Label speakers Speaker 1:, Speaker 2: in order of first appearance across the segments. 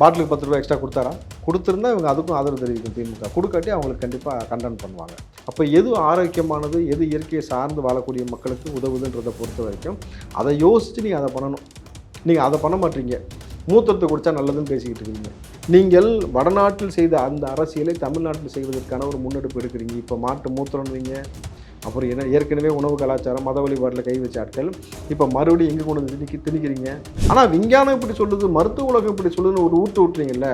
Speaker 1: பாட்டிலுக்கு பத்து ரூபாய் எக்ஸ்ட்ரா கொடுத்தாரா? கொடுத்துருந்தா இவங்க அதுக்கும் ஆதரவு தெரிவிக்கும் திமுக. கொடுக்காட்டி அவங்களுக்கு கண்டிப்பாக கண்டன் பண்ணுவாங்க. அப்போ எது ஆரோக்கியமானது எது இயற்கையை சார்ந்து வாழக்கூடிய மக்களுக்கு உதவுதுன்றதை பொறுத்த வரைக்கும் அதை யோசித்து நீங்கள் அதை பண்ணணும். நீங்கள் அதை பண்ண மாட்டீங்க. மூத்திரத்தை குடித்தா நல்லதுன்னு பேசிக்கிட்டு இருக்கீங்க. நீங்கள் வடநாட்டில் செய்த அந்த அரசியலை தமிழ்நாட்டில் செய்வதற்கான ஒரு முன்னெடுப்பு எடுக்கிறீங்க. இப்போ மாட்டு மூத்திரம்வீங்க அப்புறம் என்ன ஏற்கனவே உணவு கலாச்சாரம் மத வழிபாட்டில் கை வச்ச ஆட்கள். இப்போ மறுபடியும் எங்கே கொண்டு வந்து திணிக்கி திணிக்கிறீங்க? ஆனால் விஞ்ஞானம் இப்படி சொல்லுது மருத்துவ உலகம் இப்படி சொல்லுதுன்னு ஒரு ஊட்டு விட்டுறீங்கல்ல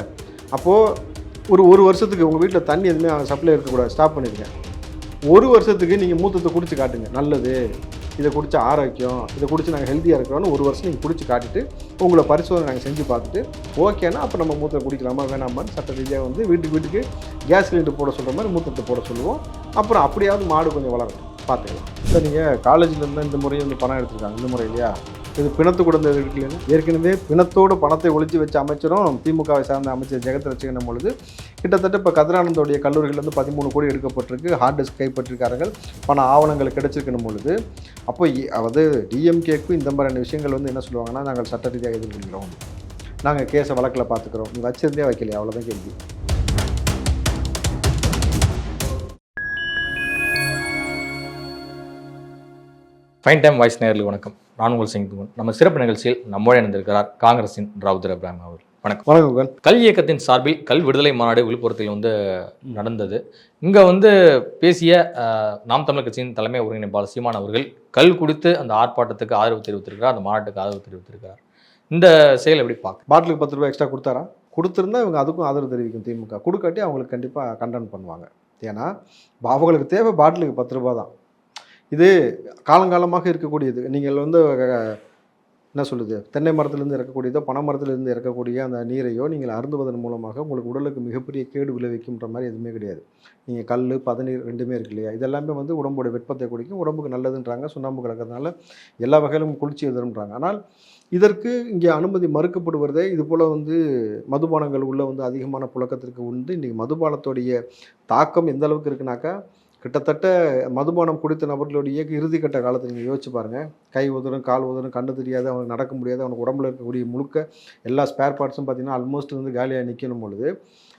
Speaker 1: அப்போது ஒரு ஒரு வருஷத்துக்கு உங்கள் வீட்டில் தண்ணி எதுவுமே சப்ளை இருக்கக்கூடாது. ஸ்டாப் பண்ணிடுங்க. ஒரு வருஷத்துக்கு நீங்கள் மூத்தத்தை குடிச்சு காட்டுங்க. நல்லது. இதை குடிச்சு ஆரோக்கியம் இதை குடிச்சு நாங்கள் ஹெல்த்தியாக இருக்கிறோன்னு ஒரு வருஷம் நீங்கள் குடிச்சு காட்டிட்டு உங்களை பரிசோதனை நாங்கள் செஞ்சு பார்த்துட்டு ஓகேனா அப்போ நம்ம மூத்த குடிக்கலாமா வேணாமான்னு சட்ட ரீதியாக வந்து வீட்டுக்கு வீட்டுக்கு கேஸ் சிலிண்டர் போட சொல்கிற மாதிரி மூத்தத்தை போட சொல்லுவோம். அப்புறம் அப்படியாவது மாடு கொஞ்சம் வளரும் பார்த்துக்கலாம். சார் நீங்கள் காலேஜில் இந்த முறை வந்து பணம் எடுத்துருக்காங்க இந்த முறை இல்லையா? இது பிணத்து குடந்த இருக்குல்லைங்க ஏற்கனவே பிணத்தோடு பணத்தை ஒழிச்சு வச்ச அமைச்சரும் திமுகவை சார்ந்த அமைச்சர் ஜெகத் ரசிகனும் பொழுது கிட்டத்தட்ட இப்போ கதிரானந்தோடைய கல்லூரியிலேருந்து பதிமூணு கோடி எடுக்கப்பட்டிருக்கு. ஹார்ட் டிஸ்க் கைப்பற்றிருக்கார்கள். பண ஆவணங்கள் கிடைச்சிருக்கணும் பொழுது. அப்போ அதாவது டிஎம்கேக்கும் இந்த மாதிரியான விஷயங்கள் வந்து என்ன சொல்லுவாங்கன்னா நாங்கள் சட்ட ரீதியாக எதிர்கொள்கிறோம். நாங்கள் கேஸை வழக்கில் பார்த்துக்குறோம். நீ வச்சிருந்தே வைக்கலையா? அவ்வளோதான் கேள்வி.
Speaker 2: ஃபைன் டைம் வாய்ஸ் நேரில் வணக்கம். நான் உங்கள் சிங் நம்ம சிறப்பு நிகழ்ச்சியில் நம்மோடு இணைந்திருக்கிறார் காங்கிரசின் ராவுதர் அப்ராம் அவர் வணக்கம்.
Speaker 1: வணக்கம்
Speaker 2: கல் இயக்கத்தின் சார்பில் கல் விடுதலை மாநாடு விழுப்புரத்தில் வந்து நடந்தது. இங்கே வந்து பேசிய நாம் தமிழர் கட்சியின் தலைமை ஒருங்கிணைப்பாளர் சீமான் அவர்கள் கல் குடித்து அந்த ஆர்ப்பாட்டத்துக்கு ஆதரவு தெரிவித்திருக்கிறார் அந்த மாநாட்டுக்கு ஆதரவு தெரிவித்திருக்கிறார். இந்த செயல் எப்படி பார்க்க
Speaker 1: பாட்டிலுக்கு பத்து ரூபாய் எக்ஸ்ட்ரா கொடுத்தாரா? கொடுத்துருந்தா இவங்க அதுக்கும் ஆதரவு தெரிவிக்கும் திமுக. கொடுக்காட்டி அவங்களுக்கு கண்டிப்பாக கண்டனம் பண்ணுவாங்க. ஏன்னா அவங்களுக்கு தேவை பாட்டிலுக்கு பத்து ரூபாய் தான். இது காலங்காலமாக இருக்கக்கூடியது. நீங்கள் வந்து என்ன சொல்லுது தென்னை மரத்திலிருந்து இறக்கக்கூடியதோ பனை மரத்திலிருந்து இறக்கக்கூடிய அந்த நீரையோ நீங்கள் அருந்துவதன் மூலமாக உங்களுக்கு உடலுக்கு மிகப்பெரிய கேடு விளைவிக்கும்ன்ற மாதிரி எதுவுமே கிடையாது. நீங்கள் கல் பதநீர் ரெண்டுமே இருக்கு இல்லையா? இதெல்லாமே வந்து உடம்போட வெப்பத்தை குடிக்கும் உடம்புக்கு நல்லதுன்றாங்க சுண்ணாம்பு கலக்கிறதுனால எல்லா வகையிலும் குளிர்ச்சி எதிருன்றாங்க ஆனால் இதற்கு இங்கே அனுமதி மறுக்கப்படுவதே இது போல் வந்து மதுபானங்கள் உள்ள வந்து அதிகமான புழக்கத்திற்கு உண்டு. இன்றைக்கி மதுபானத்துடைய தாக்கம் எந்த அளவுக்கு இருக்குனாக்கா கிட்டத்தட்ட மதுபானம் குடித்த நபர்களுடைய இறுதிக்கட்ட காலத்தை நீங்கள் யோசிச்சு பாருங்கள் கை உதறும் கால் உதறும் கண்ணு தெரியாது அவனுக்கு நடக்க முடியாது அவனுக்கு உடம்புல இருக்கக்கூடிய முழுக்க எல்லா ஸ்பேர் பார்ட்ஸும் பார்த்தீங்கன்னா ஆல்மோஸ்ட் வந்து காலியாக நிற்கணும் பொழுது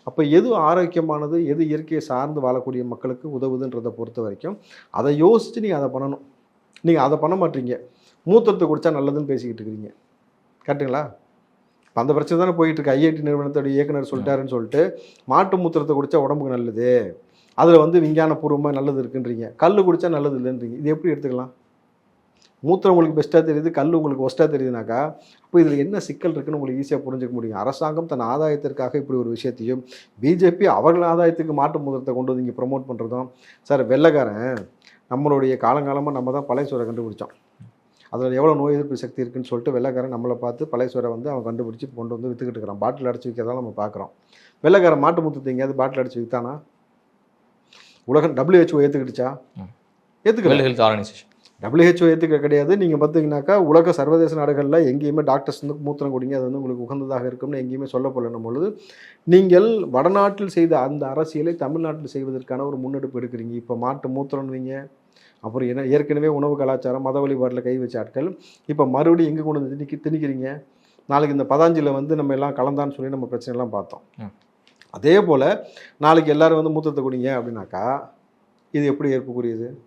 Speaker 1: அப்போ எது ஆரோக்கியமானது எது இயற்கையை சார்ந்து வாழக்கூடிய மக்களுக்கு உதவுதுன்றதை பொறுத்த வரைக்கும் அதை யோசித்து நீங்கள் அதை பண்ணணும். நீங்கள் அதை பண்ண மாட்டீங்க. மூத்திரத்தை குடித்தா நல்லதுன்னு பேசிக்கிட்டு இருக்கிறீங்க. கரெக்டுங்களா அந்த பிரச்சனை தானே போயிட்டு இருக்கு. ஐஐடி நிறுவனத்துடைய இயக்குனர் சொல்லிட்டாருன்னு சொல்லிட்டு மாட்டு மூத்திரத்தை குடித்தா உடம்புக்கு நல்லது. அதில் வந்து விஞ்ஞானபூர்வமாக நல்லது இருக்குன்றீங்க. கல் குடித்தா நல்லது இல்லைன்றீங்க. இது எப்படி எடுத்துக்கலாம்? மூத்திரம் உங்களுக்கு பெஸ்ட்டாக தெரியுது கல் உங்களுக்கு ஒஸ்ட்டாக தெரியுதுனாக்கா அப்போ இதில் என்ன சிக்கல் இருக்குன்னு உங்களுக்கு ஈஸியாக புரிஞ்சுக்க முடியும். அரசாங்கம் தன் ஆதாயத்திற்காக இப்படி ஒரு விஷயத்தையும் பிஜேபி அவர்கள் ஆதாயத்துக்கு மாட்டு முதலத்தை கொண்டு வந்து இங்கே ப்ரொமோட் பண்ணுறதும் சார் வெள்ளைக்காரன் நம்மளுடைய காலங்காலமாக நம்ம தான் பழைய சுவரை கண்டுபிடிச்சோம். அதில் எவ்வளோ நோய் எதிர்ப்பு சக்தி இருக்குன்னு சொல்லிட்டு வெள்ளைக்காரன் நம்மளை பார்த்து பழைய சுவரை வந்து அவன் கண்டுபிடிச்சி கொண்டு வந்து விற்றுக்கிட்டு இருக்கிறான். பாட்டில் அடைச்சி விற்கிறதால நம்ம பார்க்குறோம். வெள்ளக்காரன் மாட்டு முத்து எங்கேயாவது பாட்டில் அடிச்சு விற்றானா உலகம் WHO ஏற்றுக்கிடுச்சா. ஏற்றுக்கல
Speaker 2: ஹெல்த் ஆர்கனைசேஷன்
Speaker 1: WHO ஏற்றுக்க கிடையாது. நீங்கள் பார்த்தீங்கன்னாக்கா உலக சர்வதேச நாடுகளில் எங்கேயுமே டாக்டர்ஸ் வந்து மூத்திரம் குடிங்க அது வந்து உங்களுக்கு உகந்ததாக இருக்கும்னு எங்கேயுமே சொல்லப்படணும் பொழுது நீங்கள் வடநாட்டில் செய்த அந்த அரசியலை தமிழ்நாட்டில் செய்வதற்கான ஒரு முன்னெடுப்பு எடுக்கிறீங்க. இப்போ மாட்டு மூத்திரம்வீங்க அப்புறம் என்ன ஏற்கனவே உணவு கலாச்சாரம் மத வழிபாட்டில் கை வச்ச ஆட்கள் இப்போ மறுபடியும் எங்கே கொண்டு வந்து திணிக்கி திணிக்கிறீங்க? நாளைக்கு இந்த பதாஞ்சியில் வந்து நம்ம எல்லாம் கலந்தான்னு சொல்லி நம்ம பிரச்சனைலாம் பார்த்தோம். அதே போல் நாளைக்கு எல்லோரும் வந்து மூத்தத்தை குடிங்க அப்படின்னாக்கா இது எப்படி ஏற்புக்குரியது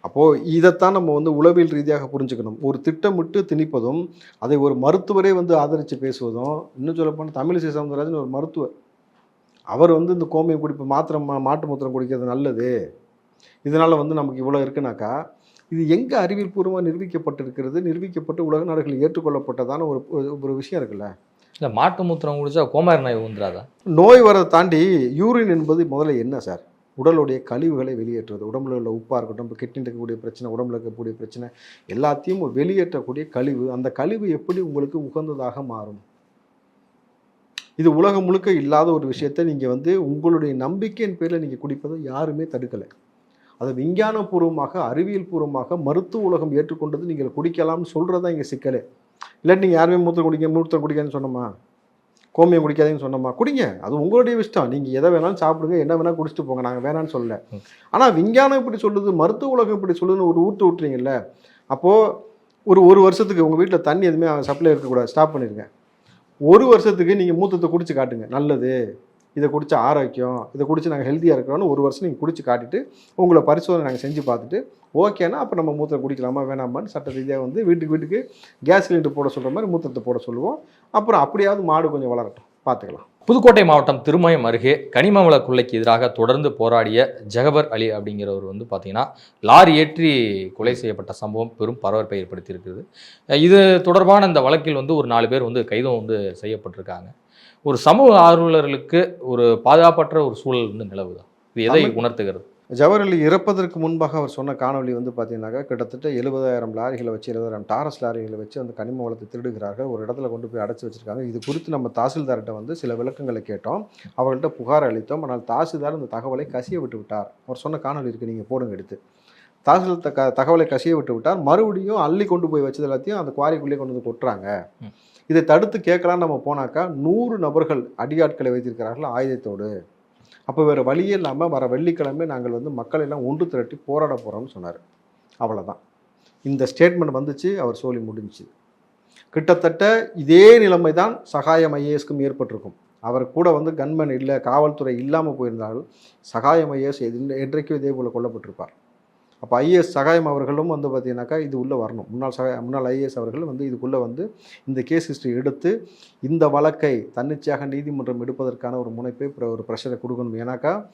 Speaker 1: அப்போது இதைத்தான் நம்ம வந்து உளவியல் ரீதியாக புரிஞ்சுக்கணும். ஒரு திட்டமிட்டு திணிப்பதும் அதை ஒரு மருத்துவரே வந்து ஆதரித்து பேசுவதும் இன்னும் சொல்லப்போனால் தமிழிசை சவுந்தரராஜன் ஒரு மருத்துவர். அவர் வந்து இந்த கோமியம் குடிப்பு மாத்திரம் மா- மாட்டு மூத்திரம் குடிக்கிறது நல்லது. இதனால் வந்து நமக்கு இவ்வளோ இருக்குனாக்கா இது எங்கே அறிவியல் பூர்வமாக நிரூபிக்கப்பட்டிருக்கிறது நிரூபிக்கப்பட்டு உலக நாடுகளில் ஏற்றுக்கொள்ளப்பட்டதான ஒரு- ஒரு விஷயம் இருக்குல்ல?
Speaker 2: இல்லை மாட்டு மூத்திரம் குடிச்சா கோமாரி நோய் உந்துராதா
Speaker 1: நோய் வரதை தாண்டி யூரின் என்பது முதல்ல என்ன சார்? உடலுடைய கழிவுகளை வெளியேற்றுவது உடம்புல உள்ள உப்பாக இருக்கட்டும் இப்போ கிட்னி இருக்கக்கூடிய பிரச்சனை உடம்புல இருக்கக்கூடிய பிரச்சனை எல்லாத்தையும் வெளியேற்றக்கூடிய கழிவு. அந்த கழிவு எப்படி உங்களுக்கு உகந்ததாக மாறும்? இது உலகம் முழுக்க இல்லாத ஒரு விஷயத்தை நீங்கள் வந்து உங்களுடைய நம்பிக்கையின் பேரில் நீங்கள் குடிப்பதை யாருமே தடுக்கலை. அதை விஞ்ஞானபூர்வமாக அறிவியல் பூர்வமாக மருத்துவ உலகம் ஏற்றுக்கொண்டது நீங்கள் குடிக்கலாம்னு சொல்கிறதா இங்கே சிக்கலே. இல்லாட்டி நீங்கள் யாருமே மூத்திரம் குடிக்க மூத்தம் குடிக்காதுன்னு சொன்னோமா? கோமியம் குடிக்காதீங்கன்னு சொன்னோமா? குடிங்க. அது உங்களுடைய இஷ்டம். நீங்கள் எதை வேணாலும் சாப்பிடுங்க என்ன வேணாலும் குடிச்சிட்டு போங்க. நாங்கள் வேணான்னு சொல்லலை. ஆனால் விஞ்ஞானம் இப்படி சொல்லுது மருத்துவ உலகம் இப்படி சொல்லுதுன்னு ஒரு ஊட்டு விட்டுறீங்கல்ல அப்போது ஒரு ஒரு வருஷத்துக்கு உங்கள் வீட்டில் தண்ணி எதுவுமே சப்ளை இருக்கக்கூடாது. ஸ்டாப் பண்ணிடுங்க ஒரு வருஷத்துக்கு நீங்கள் மூத்தத்தை குடிச்சு காட்டுங்க. நல்லது. இதை குடிச்ச ஆரோக்கியம். இதை குடிச்சு நாங்கள் ஹெல்த்தியாக இருக்கிறோன்னு ஒரு வருஷம் நீங்கள் குடிச்சு காட்டிட்டு உங்களை பரிசோதனை நாங்கள் செஞ்சு பார்த்துட்டு ஓகேனா அப்போ நம்ம மூத்திரம் குடிக்கலாமா வேணாமான்னு சட்ட ரீதியாக வந்து வீட்டுக்கு வீட்டுக்கு கேஸ் சிலிண்டர் போட சொல்கிற மாதிரி மூத்திரத்தை போட சொல்லுவோம். அப்புறம் அப்படியாவது மாடு கொஞ்சம் வளரட்டும். பார்த்துக்கலாம்.
Speaker 2: புதுக்கோட்டை மாவட்டம் திருமயம் அருகே கனிமவள கொள்ளைக்கு எதிராக தொடர்ந்து போராடிய ஜெகபர் அலி அப்படிங்கிறவர் வந்து பார்த்தீங்கன்னா லாரி ஏற்றி கொலை செய்யப்பட்ட சம்பவம் பெரும் பரபரப்பை ஏற்படுத்தியிருக்குது இது தொடர்பான இந்த வழக்கில் வந்து ஒரு நாலு பேர் வந்து கைதும் வந்து செய்யப்பட்டிருக்காங்க. ஒரு சமூக ஆர்வலர்களுக்கு ஒரு பாதுகாப்பற்ற ஒரு சூழல் வந்து நிலவுதா? இது எதை. உணர்த்துகிறது?
Speaker 1: ஜவஹர்லி இறப்பதற்கு முன்பாக அவர் சொன்ன காணொளி வந்து பார்த்தீங்கன்னாக்கா கிட்டத்தட்ட எழுபதாயிரம் லாரிகளை வச்சு எழுபதாயிரம் டாரஸ் லாரிகளை வச்சு அந்த கனிம வளத்தை திருடுகிறார்கள். ஒரு இடத்துல கொண்டு போய் அடைச்சி வச்சிருக்காங்க. இது குறித்து நம்ம தாசில்தார்கிட்ட வந்து சில விளக்கங்களை கேட்டோம். அவர்கள்ட்ட புகார் அளித்தோம். ஆனால் தாசில்தார் இந்த தகவலை கசிய விட்டு விட்டார். அவர் சொன்ன காணொளி இருக்குது நீங்கள் போடுங்க எடுத்து. தாசில் தக தகவலை கசிய விட்டு விட்டார். மறுபடியும் அள்ளி கொண்டு போய் வச்சது எல்லாத்தையும் அந்த குவாரிக்குள்ளேயே கொண்டு வந்து கொட்டுறாங்க. இதை தடுத்து கேட்கலாம் நம்ம போனாக்கா நூறு நபர்கள் அடியாட்களை வைத்திருக்கிறார்கள் ஆயுதத்தோடு. அப்போ வேறு வழியே இல்லாமல் வர வெள்ளிக்கிழமை நாங்கள் வந்து மக்கள் எல்லாம் ஒன்று திரட்டி போராட போகிறோம்னு சொன்னார். அவ்வளோதான் இந்த ஸ்டேட்மெண்ட் வந்துச்சு அவர் சோழி முடிஞ்சுச்சு. கிட்டத்தட்ட இதே நிலைமை தான் சகாயம் ஐஏஎஸ்க்கும் ஏற்பட்டிருக்கும். அவர் கூட வந்து கன்மேன் இல்லை காவல்துறை இல்லாமல் போயிருந்தாலும் சகாயம் ஐஏஎஸ் என்றைக்கும் இதே போல் கொல்லப்பட்டிருப்பார். அப்போ ஐஏஎஸ் சகாயம் அவர்களும் வந்து பார்த்தீங்கன்னாக்கா இது உள்ளே வரணும். முன்னாள் சகாய முன்னாள் ஐஏஎஸ் அவர்கள் வந்து இதுக்குள்ளே வந்து இந்த கேஸ் ஹிஸ்ட்ரி எடுத்து இந்த வழக்கை தன்னிச்சையாக நீதிமன்றம் எடுப்பதற்கான ஒரு முனைப்பை பிற- ஒரு ப்ரெஷரை கொடுக்கணும். ஏன்னாக்கா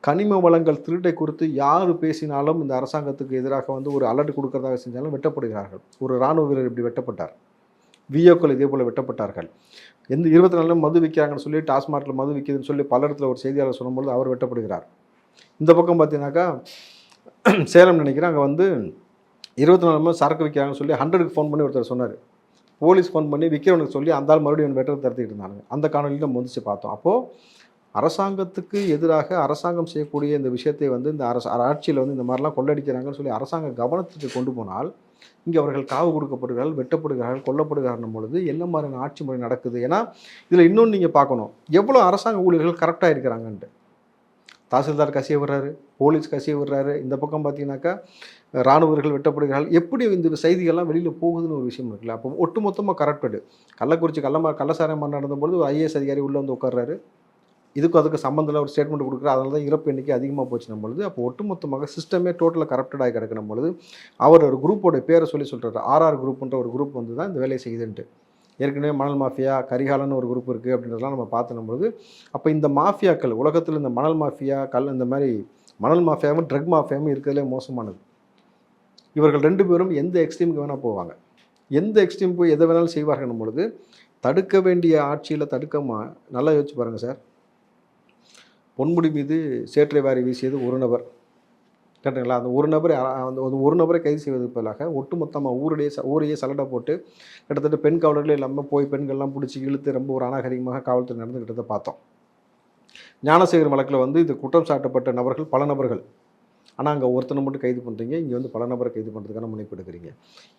Speaker 1: கனிம வளங்கள் திருட்டை குறித்து யார் பேசினாலும் இந்த அரசாங்கத்துக்கு எதிராக வந்து ஒரு அலர்ட் கொடுக்கறதாக செஞ்சாலும் வெட்டப்படுகிறார்கள். ஒரு இராணுவ வீரர் இப்படி வெட்டப்பட்டார். விஓக்கள் இதே போல் வெட்டப்பட்டார்கள். எந்த இருபத்தி நாலு மது விற்கிறாங்கன்னு சொல்லி டாஸ்மார்க்கில் மது விற்கிதுன்னு சொல்லி பல இடத்துல ஒரு செய்தியாளர் சொல்லும்போது அவர் வெட்டப்படுகிறார். இந்த பக்கம் பார்த்தீங்கன்னாக்கா சேலம் நினைக்கிறேன் அங்கே வந்து இருபத்தி நாலு மணி சரக்கு விற்கிறாங்கன்னு சொல்லி ஹண்ட்ரடுக்கு ஃபோன் பண்ணி ஒருத்தர் சொன்னார். போலீஸ் ஃபோன் பண்ணி விற்கிறவனுக்கு சொல்லி அந்த ஆள் மறுபடியும் வெட்டத்தை தடுத்துக்கிட்டு இருந்தாங்க அந்த காணொலியில் நம்ம வந்துச்சு பார்த்தோம். அப்போது அரசாங்கத்துக்கு எதிராக அரசாங்கம் செய்யக்கூடிய இந்த விஷயத்தை வந்து இந்த அரசு ஆட்சியில் வந்து இந்த மாதிரிலாம் கொள்ளடிக்கிறாங்கன்னு சொல்லி அரசாங்க கவனத்துக்கு கொண்டு போனால் இங்கே அவர்கள் காவு கொடுக்கப்படுகிறார்கள் வெட்டப்படுகிறார்கள் கொல்லப்படுகிறார்கள் பொழுது என்ன மாதிரியான ஆட்சி முறை நடக்குது? ஏன்னா இதில் இன்னொன்று நீங்கள் பார்க்கணும். எவ்வளோ அரசாங்க ஊழியர்கள் கரெக்டாக இருக்கிறாங்கன்ட்டு. தாசில்தார் கசிய விடுறாரு போலீஸ் கசிய விடுறாரு. இந்த பக்கம் பார்த்தீங்கன்னாக்கா இராணுவர்கள் வெட்டப்படுகிறார்கள். எப்படி இந்த செய்திகள்லாம் வெளியில் போகுதுன்னு ஒரு விஷயம் இருக்குல்ல. அப்போ ஒட்டுமொத்தமாக கரெக்டடு கள்ளக்குறிச்சி கள்ளமா கள்ளசாரமாக நடந்தபொழுது ஒரு ஐஏஎஸ் அதிகாரி உள்ளே வந்து உட்கார்றாரு. இதுக்கும் அதுக்கு சம்மந்தில் ஒரு ஸ்டேட்மெண்ட் கொடுக்குற அதனால தான் இறப்பு எண்ணிக்கை அதிகமாக போச்சு பொழுது அப்போ ஒட்டுமொத்தமாக சிஸ்டமே டோட்டலாக கரப்டடாகி கிடக்கணும் பொழுது அவர் ஒரு குரூப்போட பேரை சொல்லி சொல்கிறார் ஆர்ஆர் குரூப்ன்ற ஒரு குரூப் வந்து தான் இந்த வேலையை செய்யுதுன்ட்டு. ஏற்கனவே மணல் மாஃபியா கரிகாலன்னு ஒரு குரூப் இருக்குது அப்படின்றதெல்லாம் நம்ம பார்த்துன பொழுது அப்போ இந்த மாஃபியாக்கள் உலகத்தில் இந்த மணல் மாஃபியா கல் இந்த மாதிரி மணல் மாஃபியாவும் ட்ரக் மாஃபியாவும் இருக்கிறதுலே மோசமானது. இவர்கள் ரெண்டு பேரும் எந்த எக்ஸ்ட்ரீமுக்கு வேணால் போவாங்க. எந்த எக்ஸ்ட்ரீம் போய் எதை வேணாலும் செய்வார்கள் பொழுது தடுக்க வேண்டிய ஆட்சியில் தடுக்கமா நல்லா யோசிச்சு பாருங்கள் சார். பொன்முடி மீது சேற்றை வாரி வீசியது ஒரு நபர். கரெக்டுங்களா அந்த ஒரு நபரை அந்த ஒரு- நபரை கைது செய்வதற்கு பதிலாக ஒட்டுமொத்தமாக ஊருடைய ச- ஊரையே சலடை போட்டு கிட்டத்தட்ட பெண் காவலர்களே இல்லாமல் போய் பெண்கள்லாம் பிடிச்சி இழுத்து ரொம்ப ஒரு அநாகரிகமாக காவல்துறை நடந்துக்கிட்டதை பார்த்தோம். ஞானசேகர் வழக்கில் வந்து இது குற்றம் சாட்டப்பட்ட நபர்கள் பல நபர்கள். ஆனால் அங்கே ஒருத்தனை மட்டும் கைது பண்ணுறீங்க இங்கே வந்து பல நபரை கைது பண்ணுறதுக்கான முனைப்பு எடுக்கிறீங்க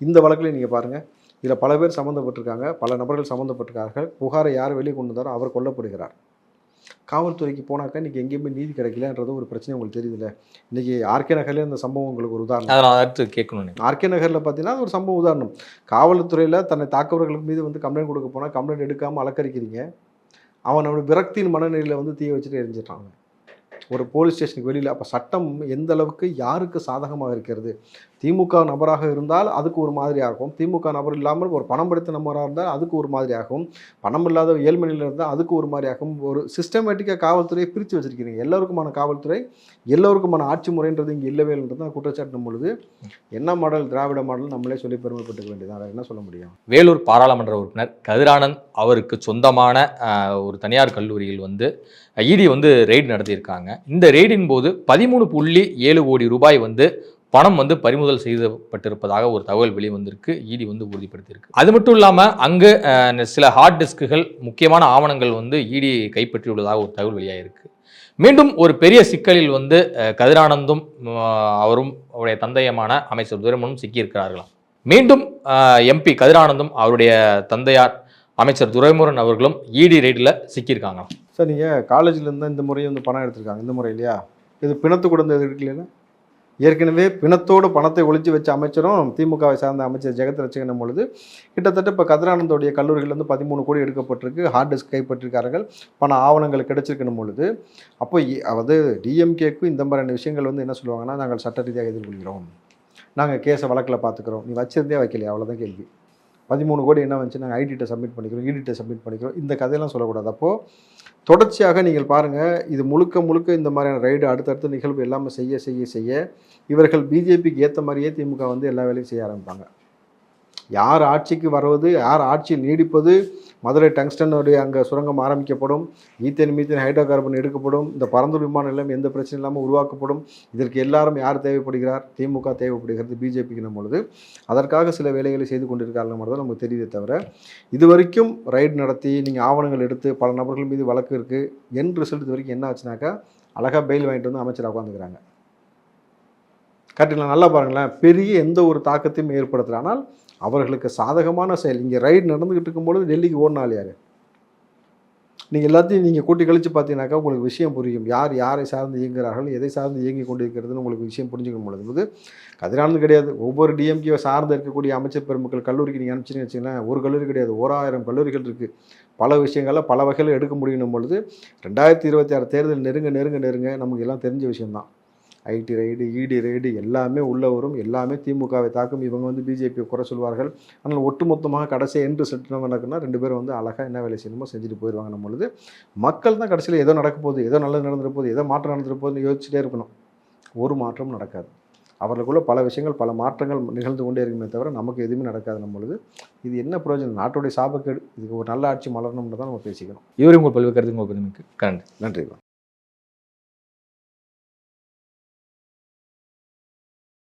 Speaker 1: இந்த வழக்கில் நீங்கள் பாருங்கள் இதில் பல பேர் சம்மந்தப்பட்டிருக்காங்க பல நபர்கள் சம்மந்தப்பட்டிருக்கார்கள் புகாரை யார் வெளியே கொண்டு வந்தாரோ அவர் கொல்லப்படுகிறார். காவல்துறைக்கு போனாக்கா இன்றைக்கி எங்கேயுமே நீதி கிடைக்கலன்றது ஒரு பிரச்சனை உங்களுக்கு தெரியுதுல்ல. இன்றைக்கி ஆர்கே நகர்லேயே அந்த சம்பவம் உங்களுக்கு ஒரு உதாரணம்.
Speaker 2: அடுத்து கேட்கணும்
Speaker 1: ஆர்கே நகரில் பார்த்தீங்கன்னா ஒரு சம்பவம் உதாரணம். காவல்துறையில் தன்னை தாக்கவர்களுக்கு மீது வந்து கம்ப்ளைண்ட் கொடுக்க போனால் கம்ப்ளைண்ட் எடுக்காமல் அலக்கரிக்கிறீங்க. அவன் அவனுடைய விரக்தியின் மனநிலையில் வந்து தீய வச்சுட்டு எரிஞ்சிட்டாங்க ஒரு போலீஸ் ஸ்டேஷனுக்கு வெளியில் அப்போ சட்டம் எந்த அளவுக்கு யாருக்கு சாதகமாக இருக்கிறது? திமுக நபராக இருந்தால் அதுக்கு ஒரு மாதிரி ஆகும் திமுக நபர் இல்லாமல் ஒரு பணம் படைத்த நபராக இருந்தால் அதுக்கு ஒரு மாதிரி ஆகும் பணம் இல்லாத ஏழ்மை நிலையில் இருந்தால் அதுக்கு ஒரு மாதிரி ஆகும் ஒரு சிஸ்டமேட்டிக்காக காவல்துறையை பிரித்து வச்சிருக்கிறீங்க. எல்லோருக்குமான காவல்துறை எல்லோருக்குமான ஆட்சி முறைன்றது இங்கே இல்லவே இல்லைன்றது தான் குற்றச்சாட்டு பொழுது என்ன மாடல் திராவிட மாடல் நம்மளே சொல்லி பெருமைப்பட்டுக்க வேண்டியதான் வேறு என்ன சொல்ல முடியும்?
Speaker 2: வேலூர் பாராளுமன்ற உறுப்பினர் கதிரானந்த் அவருக்கு சொந்தமான ஒரு தனியார் கல்லூரியில் வந்து இடி வந்து ரெய்டு நடத்தியிருக்காங்க. இந்த ரெய்டின் போது பதிமூணு புள்ளி ஏழு கோடி ரூபாய் வந்து பணம் வந்து பறிமுதல் செய்யப்பட்டிருப்பதாக ஒரு தகவல் வெளிவந்திருக்கு. இடி வந்து உறுதிப்படுத்தியிருக்கு. அது மட்டும் இல்லாமல் அங்கு சில ஹார்ட் டிஸ்க்குகள் முக்கியமான ஆவணங்கள் வந்து இடி கைப்பற்றியுள்ளதாக ஒரு தகவல் வெளியாகிருக்கு மீண்டும் ஒரு பெரிய சிக்கலில் வந்து கதிரானந்தும் அவரும் அவருடைய தந்தையமான அமைச்சர் துரைமனும் சிக்கியிருக்கிறார்களாம். மீண்டும் எம்பி கதிரானந்தும் அவருடைய தந்தையார் அமைச்சர் துரைமுருகன் அவர்களும் இடி ரெய்டில் சிக்கியிருக்காங்க.
Speaker 1: சார் நீங்கள் காலேஜ்லேருந்து இந்த முறையும் வந்து பணம் எடுத்திருக்காங்க இந்த முறை இல்லையா? இது பிணத்து குழந்தை இது ஏற்கனவே பிணத்தோடு பணத்தை ஒழிச்சு வச்ச அமைச்சரும் திமுகவை சார்ந்த அமைச்சர் ஜெகத் ரட்சகன் பொழுது கிட்டத்தட்ட இப்போ கதிரானந்தோடைய கல்லூரிகள் பதிமூணு கோடி எடுக்கப்பட்டிருக்கு ஹார்ட் டிஸ்க் கைப்பற்றிருக்கார்கள் பண ஆவணங்கள் கிடைச்சிருக்கணும் பொழுது. அப்போ அதாவது டிஎம்கேக்கும் இந்த மாதிரியான விஷயங்கள் வந்து என்ன சொல்லுவாங்கன்னா நாங்கள் சட்ட ரீதியாக எதிர்கொள்கிறோம். நாங்கள் கேஸை வழக்கில் பார்த்துக்கிறோம். நீ வச்சிருந்தே வைக்கலையா? அவ்வளோதான் கேள்வி. பதிமூணு கோடி என்ன வந்துச்சு நாங்கள் ஐடிட்ட சப்மிட் பண்ணிக்கிறோம் ஈடிட்டை சப்மிட் பண்ணிக்கிறோம். இந்த கதையெல்லாம் சொல்லக்கூடாது. அப்போது தொடர்ச்சியாக நீங்கள் பாருங்கள் இது முழுக்க முழுக்க இந்த மாதிரியான ரைடு அடுத்தடுத்த நிகழ்வு எல்லாமே செய்ய செய்ய செய்ய இவர்கள் பிஜேபிக்கு ஏற்ற மாதிரியே திமுக வந்து எல்லா வேலையும் செய்ய ஆரம்பிப்பாங்க. யார் ஆட்சிக்கு வருவது யார் ஆட்சியில் நீடிப்பது மதுரை டங்ஸ்டனுடைய அங்கே சுரங்கம் ஆரம்பிக்கப்படும் ஈத்தேன் மீத்தேன் ஹைட்ரோ கார்பன் எடுக்கப்படும் இந்த பரந்தூர் விமான நிலையம் எந்த பிரச்சனையும் இல்லாமல் உருவாக்கப்படும் இதற்கு எல்லாரும் யார் தேவைப்படுகிறார்? திமுக தேவைப்படுகிறது பிஜேபிக்கு பொழுது. அதற்காக சில வேலைகளை செய்து கொண்டிருக்கார்கள் மட்டும் தான் நமக்கு தெரியுதே தவிர இது வரைக்கும் ரைடு நடத்தி நீங்கள் ஆவணங்கள் எடுத்து பல நபர்கள் மீது வழக்கு இருக்குது என் ரிசல்ட் இது வரைக்கும் என்ன ஆச்சுனாக்கா அழகாக பெயில் வாங்கிட்டு வந்து அமைச்சராக உட்காந்துக்கிறாங்க கரெக்டுங்களா நல்லா பாருங்களேன் பெரிய எந்த ஒரு தாக்கத்தையும் ஏற்படுத்தல. ஆனால் அவர்களுக்கு சாதகமான செயல். இங்கே ரைடு நடந்துக்கிட்டு இருக்கும்பொழுது டெல்லிக்கு ஓடினால் யார்? நீங்கள் எல்லாத்தையும் நீங்கள் கூட்டி கழித்து பார்த்தீங்கன்னாக்கா உங்களுக்கு விஷயம் புரியும். யார் யாரை சார்ந்து இயங்குகிறார்கள் எதை சார்ந்து இயங்கி கொண்டிருக்கிறதுன்னு உங்களுக்கு விஷயம் புரிஞ்சுக்க பொழுது. கதிரானது கிடையாது. ஒவ்வொரு டிஎம்கே சார்ந்து இருக்கக்கூடிய அமைச்சர் பெருமக்கள் கல்லூரிக்கு நீங்கள் அனுப்பிச்சின்னு வச்சிங்கன்னா ஒரு கல்லூரி கிடையாது. ஓராயிரம் கல்லூரிகள் இருக்குது பல விஷயங்களில் பல வகையில் எடுக்க முடியும் பொழுது ரெண்டாயிரத்தி இருபத்தி ஆறு தேர்தல் நெருங்க நெருங்க நெருங்க நமக்கு எல்லாம் தெரிஞ்ச விஷயம்தான். ஐடி ரைடு இடி ரைடு எல்லாமே உள்ள வரும். எல்லாமே திமுகவை தாக்கும். இவங்க வந்து பிஜேபியை குறை சொல்வார்கள். ஆனால் ஒட்டுமொத்தமாக கடைசி என்று செட்டு நடக்குன்னா ரெண்டு பேரும் வந்து அழகாக என்ன வேலை செய்யணுமோ செஞ்சுட்டு போயிடுவாங்க பொழுது. மக்கள் தான் கடைசியில் ஏதோ நடக்க போகுது ஏதோ நல்லது நடந்துட போகுது ஏதோ மாற்றம் நடந்துட போகுதுன்னு யோசிச்சுட்டே இருக்கணும். ஒரு மாற்றமும் நடக்காது. அவர்களுக்குள்ள பல விஷயங்கள் பல மாற்றங்கள் நிகழ்ந்து கொண்டே இருக்குமே தவிர நமக்கு எதுவுமே நடக்காது நம்ம பொழுது. இது என்ன பிரயோஜனம்? நாட்டுடைய சாபக்கேடு. இதுக்கு ஒரு நல்ல ஆட்சி மலரணும்னு தான் நம்ம பேசிக்கணும்
Speaker 2: இவரும் உங்கள் பல்வேறு கருத்து உங்கள் பெருமைக்கு கண்டு
Speaker 1: நன்றி